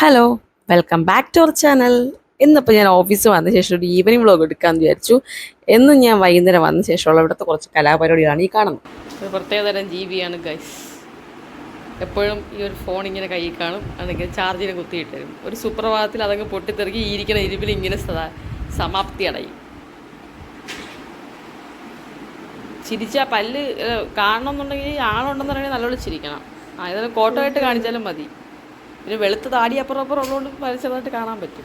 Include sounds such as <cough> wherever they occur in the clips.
Hello welcome back to our channel ഇന്നിപ്പോൾ ഞാൻ office വന്ന ശേഷം ഒരു ഈവനിങ് വ്ളോഗ് എടുക്കാമെന്ന് വിചാരിച്ചു. എന്നും ഞാൻ വൈകുന്നേരം വന്ന ശേഷമുള്ള ഇവിടുത്തെ കുറച്ച് കലാപരിപാടികളാണ് ഈ കാണുന്നത്. പ്രത്യേക പ്രത്യേകതരം ജീവിയാണ് ഗൈസ് എപ്പോഴും ഈ ഒരു ഫോൺ ഇങ്ങനെ കയ്യിൽ കാണും അല്ലെങ്കിൽ ചാർജിനെ കുത്തിയിട്ട് തരും. ഒരു സുപ്രഭാതത്തിൽ അതങ്ങ് പൊട്ടിത്തെറുക്കി ഇരിക്കുന്ന ഇരുപ്പിൽ ഇങ്ങനെ സമാപ്തി അടയും. ചിരിച്ചാൽ പല്ല് കാണണമെന്നുണ്ടെങ്കിൽ ആളുണ്ടെന്നുണ്ടെങ്കിൽ നല്ലോണം ചിരിക്കണം. ആ ഇതൊരു കോട്ടോ ആയിട്ട് കാണിച്ചാലും മതി. പിന്നെ വെളുത്ത് താടി അപ്പുറം അപ്പുറം ഉള്ളതുകൊണ്ട് പരസ്യമായിട്ട് കാണാൻ പറ്റും.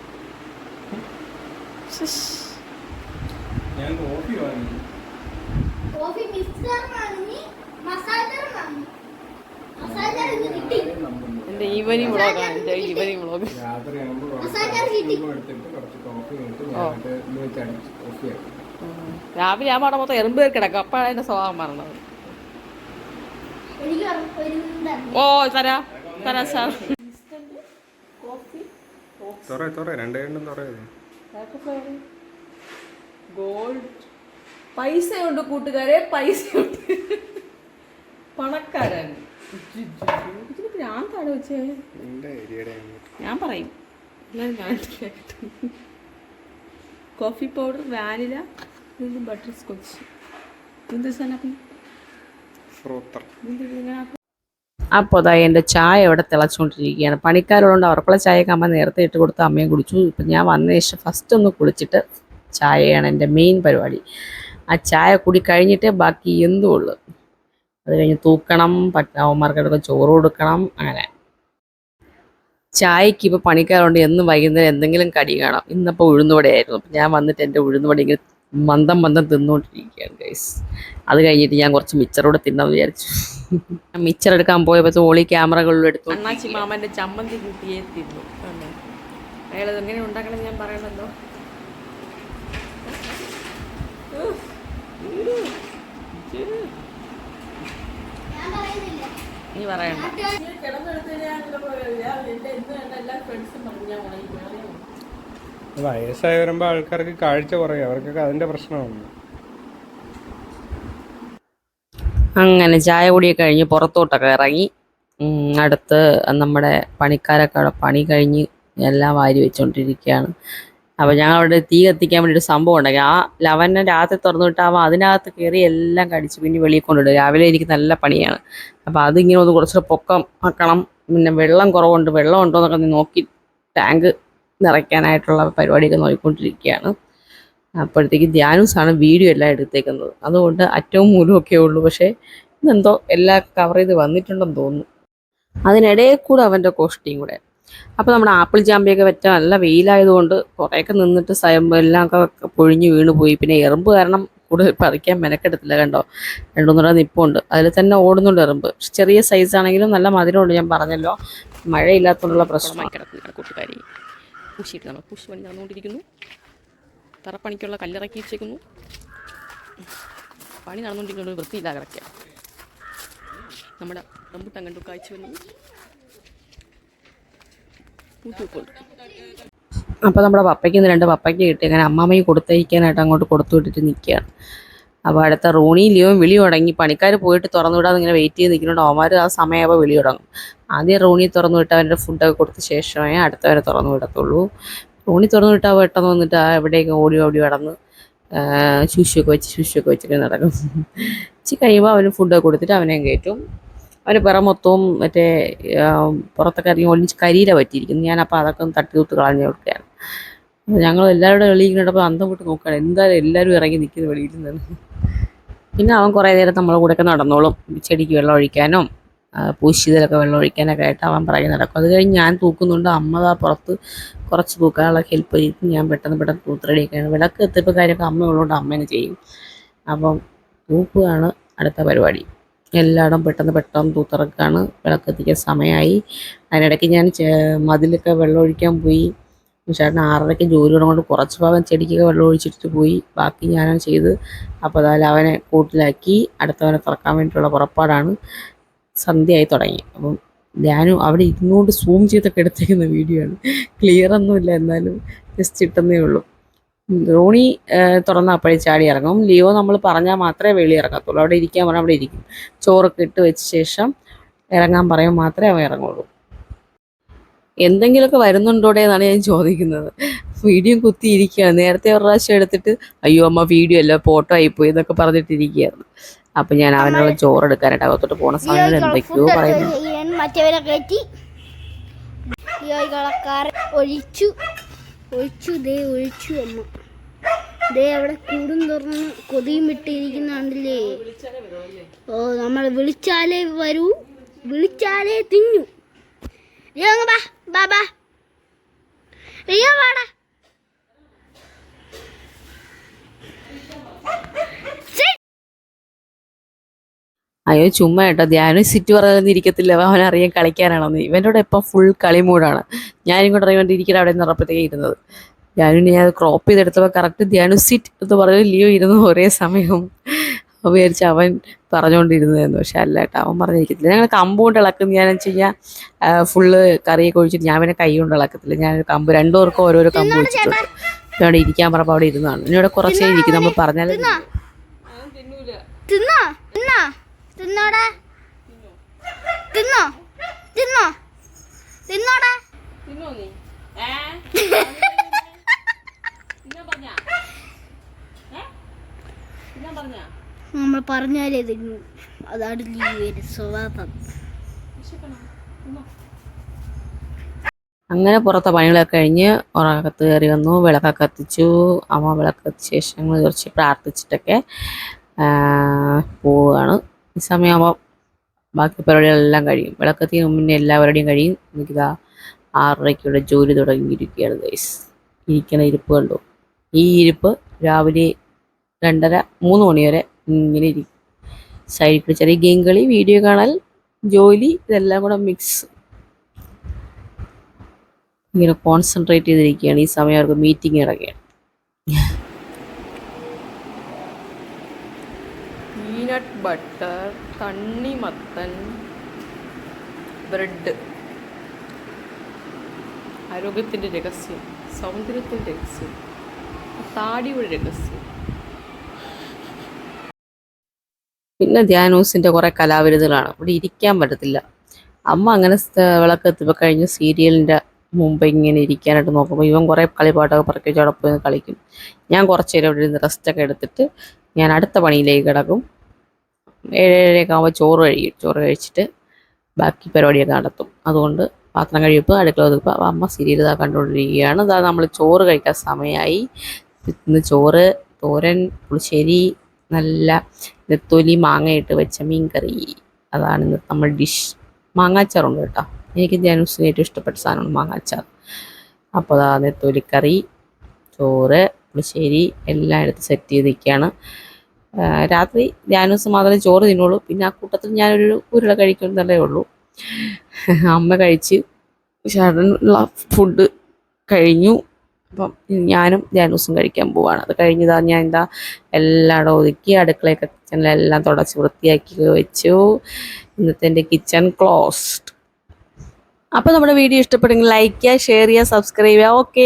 എന്റെ ഈവനിങ് വ്ളോഗാണ് എന്റെ ഈവനിങ് വ്ളോഗ്. മസാല കിട്ടി. കുറച്ച് കോഫി ഇട്ട് ഞാനിട്ട് ഇന്ന് വെച്ച് അടിച്ച് രാവിലെ ആ പാടെ മൊത്തം എറുമ്പ് കയറി കിടക്കും. അപ്പോഴാണ് എന്റെ സ്വഭാവം പറഞ്ഞത് ഓ തരാ. തരാ സാർ. തുറ തുറ. രണ്ടേ രണ്ടും തുറയത് ഗോൾഡ് പൈസയുണ്ട് കൂട്ടുകാരെ പൈസയുണ്ട്. പണക്കാരൻ. ഞാൻ ഭ്രാന്താണ് വെച്ചേ? ഞാൻ പറയും. എല്ലാവരും ഞാൻ കോഫി പൗഡർ വാനില ഇത് ബട്ടർ സ്കോച്ച് എന്ത് സാധനം? ഫ്രോത്തർ അപ്പോൾ അതാ എന്റെ ചായ ഇവിടെ തിളച്ചുകൊണ്ടിരിക്കുകയാണ് പണിക്കാരോടുകൊണ്ട് അവർക്കുള്ള ചായയൊക്കെ അമ്മ നേരത്തെ ഇട്ട് കൊടുത്ത് അമ്മയും കുടിച്ചു. ഇപ്പം ഞാൻ വന്ന ശേഷം ഫസ്റ്റ് ഒന്ന് കുളിച്ചിട്ട് ചായയാണ് എന്റെ മെയിൻ പരിപാടി. ആ ചായ കുടി കഴിഞ്ഞിട്ടേ ബാക്കി എന്തും ഉള്ളു. അത് കഴിഞ്ഞ് തൂക്കണം പട്ടാവന്മാർക്കൊക്കെ ചോറ് കൊടുക്കണം അങ്ങനെ. ചായക്ക് ഇപ്പോൾ പണിക്കാരുണ്ട് എന്നും വൈകുന്നേരം എന്തെങ്കിലും കടി കാണാം. ഇന്നിപ്പോൾ ഉഴുന്നുവടയായിരുന്നു. അപ്പം ഞാൻ വന്നിട്ട് എന്റെ ഉഴുന്നുവട ഇങ്ങനെ മന്ദം മന്ദം തിന്നുകൊണ്ടിരിക്കുകയാണ് ഗൈസ് അത് കഴിഞ്ഞിട്ട് ഞാൻ കുറച്ച് മിച്ചറോടെ തിന്നാന്ന് വിചാരിച്ചു. മിച്ചർ എടുക്കാൻ പോയപ്പോൾ ഓളി ക്യാമറകളിലും എടുത്തു. അണ്ണാച്ചി മാമന്റെ ചമ്മന്തി കൂട്ടിയേ തിന്നു. അയാൾ എങ്ങനെ ഉണ്ടാക്കണം ഞാൻ പറയണല്ലോ. ഞാൻ പറയുന്നില്ല. നീ പറയണ്ട വയസ്സായി വരുമ്പോൾ ആൾക്കാർക്ക് കാഴ്ച കുറയും. അവർക്കൊക്കെ അതിന്റെ പ്രശ്നമാണ്. അങ്ങനെ ചായ കുടിയൊക്കെ കഴിഞ്ഞ് പുറത്തോട്ടൊക്കെ ഇറങ്ങി. അടുത്ത് നമ്മുടെ പണിക്കാരൊക്കെ അവിടെ പണി കഴിഞ്ഞ് എല്ലാം വാരി വെച്ചുകൊണ്ടിരിക്കുകയാണ് അപ്പോൾ ഞങ്ങൾ അവിടെ തീ കത്തിക്കാൻ വേണ്ടി ഒരു സംഭവം ഉണ്ടാക്കി. ആ ലവനെ രാത്രി തുറന്നു വിട്ടാൽ അതിനകത്ത് കയറി എല്ലാം കടിച്ച് പിന്നെ വെളിയിൽ കൊണ്ടിടും രാവിലെ എനിക്ക് നല്ല പണിയാണ്. അപ്പോൾ അതിങ്ങനെ ഒന്ന് കുറച്ചുകൂടെ പൊക്കം ആക്കണം. പിന്നെ വെള്ളം കുറവുണ്ട്. വെള്ളം ഉണ്ടോ എന്നൊക്കെ നോക്കി ടാങ്ക് നിറയ്ക്കാനായിട്ടുള്ള പരിപാടിയൊക്കെ നോക്കിക്കൊണ്ടിരിക്കുകയാണ്. അപ്പോഴത്തേക്ക് ധ്യാനൂസാണ് വീഡിയോ എല്ലാം എടുത്തേക്കുന്നത്. അതുകൊണ്ട് അറ്റവും മൂലവും ഒക്കെ ഉള്ളൂ. പക്ഷേ ഇന്നെന്തോ എല്ലാം കവർ ചെയ്ത് വന്നിട്ടുണ്ടെന്ന് തോന്നുന്നു. അതിനിടയിൽ കൂടെ അവന്റെ കോഷ്ടിയും കൂടെ. അപ്പോൾ നമ്മുടെ ആപ്പിൾ ചാമ്പയൊക്കെ വെച്ച നല്ല വെയിലായതുകൊണ്ട് കുറേയൊക്കെ നിന്നിട്ട് സ്വയം എല്ലാം ഒക്കെ പൊഴിഞ്ഞ് വീണ് പോയി. പിന്നെ എറുമ്പ് കാരണം കൂടുതൽ പറിക്കാൻ മെനക്കെടുത്തില്ല കണ്ടോ? രണ്ടു മൂന്നര നിപ്പുണ്ട്. അതിൽ തന്നെ ഓടുന്നുണ്ട് എറുമ്പ്. ചെറിയ സൈസ് ആണെങ്കിലും നല്ല മധുരമുണ്ട് ഞാൻ പറഞ്ഞല്ലോ. മഴയില്ലാത്തതുകൊണ്ടുള്ള പ്രശ്നമായി കിടക്കുന്നുണ്ട് കൂട്ടുകാരി പൂശിയിട്ട് നമ്മൾ പൂശി പണി നടന്നുകൊണ്ടിരിക്കുന്നു. തറപ്പണിക്കുള്ള കല്ലിറക്കി വെച്ചേക്കുന്നു. പണി നടന്നുകൊണ്ടിരിക്കുന്നത് വൃത്തിയില്ല കിടക്കുക നമ്മുടെ റംബുട്ടാൻ കണ്ടു കാഴ്ച വന്നു. പൂത്തുവെപ്പുണ്ട് അപ്പോൾ നമ്മുടെ പപ്പയ്ക്ക് ഇന്ന് രണ്ട് പപ്പയ്ക്ക് കിട്ടി. അങ്ങനെ അമ്മാമ്മയ്ക്ക് കൊടുത്തയക്കാനായിട്ട് അങ്ങോട്ട് കൊടുത്തു വിട്ടിട്ട് നിൽക്കുകയാണ്. അപ്പോൾ അടുത്ത റോണി ലിയോയും വിളി തുടങ്ങി. പണിക്കാർ പോയിട്ട് തുറന്നു വിടാതെ ഇങ്ങനെ വെയിറ്റ് ചെയ്ത് നിൽക്കുന്നുണ്ട്. അവന്മാർ ആ സമയമാകുമ്പോൾ വിളി തുടങ്ങും. ആദ്യം റോണി തുറന്നു വിട്ട് അവന്റെ ഫുഡൊക്കെ കൊടുത്ത ശേഷമേ അടുത്തവരെ തുറന്നു വിടത്തുള്ളൂ. റോണി തുറന്നു വിട്ടാൽ പെട്ടെന്ന് വന്നിട്ട് ആ എവിടെയൊക്കെ ഓടി ഓടി കടന്ന് ശുശിയൊക്കെ വെച്ച് ശുശിയൊക്കെ വെച്ചിട്ട് നടക്കും. ചി കഴിയുമ്പോൾ അവന് ഫുഡൊക്കെ കൊടുത്തിട്ട് അവനെയും കയറ്റും. അവന് പിറ മൊത്തവും മറ്റേ പുറത്തൊക്കെ ഇറങ്ങി ഒളിച്ച് കരിയില പറ്റിയിരിക്കുന്നു. ഞാനപ്പോൾ അതൊക്കെ ഒന്ന് തട്ടി തൂത്ത് കളഞ്ഞു കൊടുക്കുകയാണ്. ഞങ്ങൾ എല്ലാവരുടെ വെളിയിലിട്ടപ്പോൾ അന്തം വിട്ട് നോക്കുകയാണ്. എന്തായാലും എല്ലാവരും ഇറങ്ങി നിൽക്കുന്നത് വെളിയിൽ നിന്ന്. പിന്നെ അവൻ കുറേ നേരം നമ്മളെ കൂടെയൊക്കെ നടന്നോളും. ചെടിക്ക് വെള്ളം ഒഴിക്കാനും പൂശിതലൊക്കെ വെള്ളം ഒഴിക്കാനൊക്കെ ആയിട്ട് അവൻ പിറകെ നടക്കും അത് കഴിഞ്ഞ് ഞാൻ തൂക്കുന്നുണ്ട്. അമ്മ ആ പുറത്ത് കുറച്ച് തൂക്കാനുള്ള ഹെൽപ്പ് ചെയ്ത് ഞാൻ പെട്ടെന്ന് പെട്ടെന്ന് തൂത്ത് റെഡിയൊക്കെയാണ് വിളക്ക് എത്തിയപ്പോൾ കാര്യമൊക്കെ അമ്മ ഉള്ളതുകൊണ്ട് അമ്മേനെ ചെയ്യും. അപ്പം തൂക്കുകയാണ് അടുത്ത പരിപാടി. എല്ലായിടം പെട്ടെന്ന് പെട്ടെന്ന് തൂത്തിറക്കാണ് വിളക്ക് എത്തിക്കാൻ സമയമായി. അതിനിടയ്ക്ക് ഞാൻ മതിലൊക്കെ വെള്ളം ഒഴിക്കാൻ പോയി. ചേട്ടൻ ആറരയ്ക്ക് ജോലി തുടങ്ങുകൊണ്ട് കുറച്ച് ഭാഗം ചെടിക്കൊക്കെ വെള്ളം ഒഴിച്ചിട്ട് പോയി. ബാക്കി ഞാനാണ് ചെയ്ത്. അപ്പോൾ അതായത് അവനെ കൂട്ടിലാക്കി അടുത്തവനെ തുറക്കാൻ വേണ്ടിയിട്ടുള്ള പുറപ്പാടാണ്. സന്ധ്യയായി തുടങ്ങി. അപ്പം ഞാനും അവിടെ ഇരുന്നുകൊണ്ട് സൂം ചെയ്തൊക്കെ എടുത്തേക്കുന്ന വീഡിയോ ആണ്. ക്ലിയർ ഒന്നുമില്ല എന്നാലും ജസ്റ്റ് ഇട്ടെന്നേ ഉള്ളൂ. ധോണി തുറന്ന അപ്പോഴേ ചാടി ഇറങ്ങും. ലിയോ നമ്മൾ പറഞ്ഞാൽ മാത്രമേ വെളി ഇറങ്ങത്തുള്ളൂ. അവിടെ ഇരിക്കാൻ പറഞ്ഞാൽ അവിടെ ഇരിക്കും. ചോറൊക്കെ ഇട്ട് വെച്ച ശേഷം ഇറങ്ങാൻ പറയുമ്പോൾ മാത്രമേ അവൻ ഇറങ്ങുള്ളൂ. എന്തെങ്കിലുമൊക്കെ വരുന്നുണ്ടോടെ എന്നാണ് ഞാൻ ചോദിക്കുന്നത്. വീഡിയോ കുത്തിയിരിക്കുകയാണ്. നേരത്തെ ഒരു പ്രാവശ്യം എടുത്തിട്ട് അയ്യോ അമ്മ വീഡിയോ അല്ല ഫോട്ടോ ആയിപ്പോയി എന്നൊക്കെ പറഞ്ഞിട്ടിരിക്കുകയായിരുന്നു. അപ്പൊ ഞാൻ അവനുള്ള ചോറ് എടുക്കാനായിട്ട് അകത്തോട്ട് പോണ സമയത്ത് എന്തൊക്കെയോ പറയുന്നു. ഒഴിച്ചു. ഒഴിച്ചു ദേ ഒഴിച്ചു അമ്മ ദേ അവിടെ കൂടും തുറന്ന് കൊതിയും വിട്ടിരിക്കുന്ന കണ്ടില്ലേ? ഓ നമ്മൾ വിളിച്ചാലേ വരൂ. വിളിച്ചാലേ തിന്നു. അങ്ങ് ബാ ബാ ബാ വാടാ. അയ്യോ ചുമ്മാ കേട്ടോ. ധ്യാനം സിറ്റ് പറഞ്ഞൊന്നും ഇരിക്കത്തില്ല. അവൻ അറിയാൻ കളിക്കാനാണെന്ന് ഇവന്റെ കൂടെ ഇപ്പം ഫുൾ കളി മൂടാണ് ഞാനും കൂടെ ഇറങ്ങി ഇരിക്കണം അവിടെ നിറപ്പത്തേക്ക് ഇരുന്നത്. ഞാനും ഞാൻ ക്രോപ്പ് ചെയ്തെടുത്തപ്പോൾ കറക്റ്റ് ധ്യാനു സിറ്റ് എന്ന് പറഞ്ഞു ലിയോ ഇരുന്നു ഒരേ സമയം അപ്പോൾ വിചാരിച്ച അവൻ പറഞ്ഞുകൊണ്ടിരുന്നതെന്ന് പക്ഷെ അല്ല കേട്ടോ അവൻ പറഞ്ഞിരിക്കത്തില്ല. ഞങ്ങൾ കമ്പ് കൊണ്ട് ഇളക്കുന്ന ഞാൻ വെച്ച് കഴിഞ്ഞാൽ ഫുള്ള് കറിയൊക്കെ ഒഴിച്ചിട്ട് ഞാൻ പിന്നെ കൈ കൊണ്ട് ഇളക്കത്തില്ല. ഞാൻ കമ്പ് രണ്ടു പേർക്കും ഓരോരോ കമ്പ് വെച്ചിട്ടുണ്ട് അവിടെ ഇരിക്കാൻ പറഞ്ഞപ്പോൾ അവിടെ ഇരുന്നാണ് ഇനിയുടെ കുറച്ചേ ഇരിക്കും. നമ്മൾ പറഞ്ഞാൽ തിന്നോ? തിന്നോ? തിന്നോ? തിന്നോടാ? തിന്നോ? തിന്നോ? തിന്നോടാ? <laughs> നമ്മൾ പറഞ്ഞാലേ തിന്നു അതാണ് ലീവേര് സ്വഭാവം. അങ്ങനെ പുറത്തെ പണികളൊക്കെ കഴിഞ്ഞ് ഉറക്കത്ത് കയറി വന്നു വിളക്കൊക്കെ കത്തിച്ചു. അമ്മ വിളക്ക് കത്തിച്ച ശേഷം ഞങ്ങൾ കുറച്ച് പ്രാർത്ഥിച്ചിട്ടൊക്കെ പോവുകയാണ്. ഈ സമയമാകുമ്പോൾ ബാക്കി പരിപാടികളെല്ലാം കഴിയും. വിളക്കത്തിന് മുന്നേ എല്ലാവരുടെയും കഴിയും. എനിക്കിതാ ആറരയ്ക്കുള്ള ജോലി തുടങ്ങിയിരിക്കുകയാണ് ഗൈസ് ഇരിക്കണ ഇരിപ്പ് കണ്ടു? ഈ ഇരിപ്പ് രാവിലെ രണ്ടര മൂന്ന് മണി വരെ ഇങ്ങനെ ഇരിക്കും. സൈഡിൽ കൂടി ചെറിയ ഗെയിം കളി വീഡിയോ കാണൽ ജോലി ഇതെല്ലാം കൂടെ മിക്സ് ഇങ്ങനെ കോൺസെൻട്രേറ്റ് ചെയ്തിരിക്കുകയാണ്. ഈ സമയം അവർക്ക് മീറ്റിംഗ് ഇടക്കുകയാണ് പീനട്ട് ബട്ടർ തണ്ണിമത്തൻ ബ്രെഡ് ആരോഗ്യത്തിന്റെ രഹസ്യം സൗന്ദര്യത്തിന്റെ രഹസ്യം താടിയുടെ രഹസ്യം. പിന്നെ ധ്യാനൂസിന്റെ കുറേ കലാവിരുതുകളാണ് ഇവിടെ ഇരിക്കാൻ പറ്റത്തില്ല. അമ്മ അങ്ങനെ വിളക്ക് എത്തിപ്പോൾ കഴിഞ്ഞ് സീരിയലിന്റെ മുമ്പ് ഇങ്ങനെ ഇരിക്കാനായിട്ട് നോക്കുമ്പോൾ ഇവൻ കുറേ കളിപ്പാട്ടൊക്കെ പറക്കി വെച്ച് അവിടെ പോയി കളിക്കും. ഞാൻ കുറച്ച് നേരം ഇവിടെ ഇരുന്ന് റെസ്റ്റൊക്കെ എടുത്തിട്ട് ഞാൻ അടുത്ത പണിയിലേക്ക് കിടക്കും. ഏഴേഴരയൊക്കെ ആകുമ്പോൾ ചോറ് കഴിയും. ചോറ് കഴിച്ചിട്ട് ബാക്കി പരിപാടിയൊക്കെ നടത്തും. അതുകൊണ്ട് പാത്രം കഴിയപ്പോൾ അടുക്കള ഒതുക്കുക അമ്മ സീരിയൽ ഇതാ കണ്ടുകൊണ്ടിരിക്കുകയാണ്. ഇതാ നമ്മൾ ചോറ് കഴിക്കാൻ സമയമായി ഇന്ന് ചോറ് തോരൻ പുളിശ്ശേരി നല്ല നെത്തോലി മാങ്ങയിട്ട് വെച്ച മീൻ കറി അതാണ് നമ്മൾ ഡിഷ് മാങ്ങാച്ചാറുണ്ട് കേട്ടോ. എനിക്ക് ധ്യാനൂസിന് ഏറ്റവും ഇഷ്ടപ്പെട്ട സാധനമാണ് മാങ്ങാച്ചാർ. അപ്പോൾ അതാ നെത്തോലിക്കറി ചോറ് പുളിശ്ശേരി എല്ലാം എടുത്ത് സെറ്റ് ചെയ്ത് നിൽക്കുകയാണ് രാത്രി ധ്യാനൂസ് മാത്രമേ ചോറ് തിന്നുള്ളൂ. പിന്നെ ആ കൂട്ടത്തിൽ ഞാനൊരു ഉരുള കഴിക്കുന്നതല്ലേ ഉള്ളൂ. അമ്മ കഴിച്ച് ചേട്ടനുള്ള ഫുഡ് കഴിഞ്ഞു. അപ്പം ഞാനും ജാനൂസും കഴിക്കാൻ പോവാണ്. അത് കഴിഞ്ഞതാ ഞാൻ എന്താ എല്ലാം ഒതുക്കി അടുക്കളയൊക്കെ കിച്ചണിലെല്ലാം തുടച്ച് വൃത്തിയാക്കി വെച്ചു. ഇന്നത്തെ എന്റെ കിച്ചൺ ക്ലോസ്ഡ് അപ്പോൾ നമ്മുടെ വീഡിയോ ഇഷ്ടപ്പെടുമെങ്കിൽ ലൈക്ക് ചെയ്യുക ഷെയർ ചെയ്യുക സബ്സ്ക്രൈബ് ചെയ്യുക. ഓക്കെ